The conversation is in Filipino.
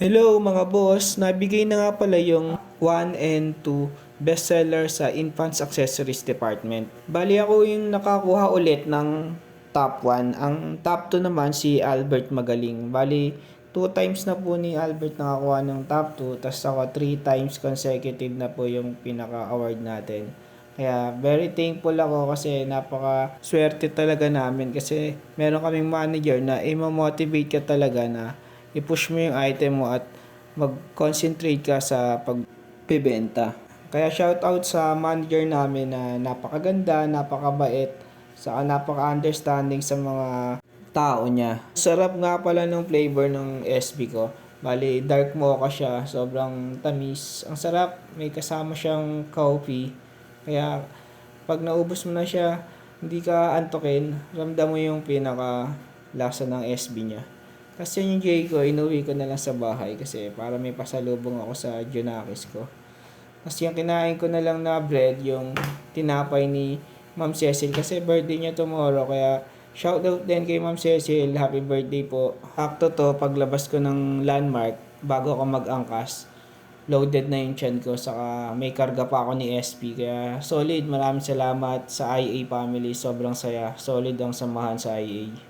Hello mga boss, nabigay na nga pala yung 1 and 2 bestseller sa Infants Accessories Department. Bali ako yung nakakuha ulit ng top 1. Ang top 2 naman si Albert Magaling. Bali, 2 times na po ni Albert nakakuha ng top 2, tapos ako 3 times consecutive na po yung pinaka-award natin. Kaya very thankful ako kasi napaka swerte talaga namin kasi meron kaming manager na i-motivate ka talaga na i-push mo yung item mo at mag-concentrate ka sa pagbebenta. Kaya shout out sa manager namin na napakaganda, napakabait, saka napaka-understanding sa mga tao niya. Sarap nga pala ng flavor ng SB ko. Bali, dark mocha siya. Sobrang tamis. Ang sarap. May kasama siyang coffee. Kaya, pag naubos mo na siya, hindi ka antokin. Ramdam mo yung pinaka lasa ng SB niya. Kasi yung J ko, inuwi ko na lang sa bahay kasi para may pasalubong ako sa Junakis ko. Kasi yung kinain ko na lang na bread, yung tinapay ni Ma'am Cecil kasi birthday niya tomorrow kaya shoutout din kay Ma'am Cecil, happy birthday po. Akto to, paglabas ko ng landmark bago ako mag-angkas, loaded na yung chan ko saka may karga pa ako ni SP kaya solid, maraming salamat sa IA family, sobrang saya, solid ang samahan sa IA.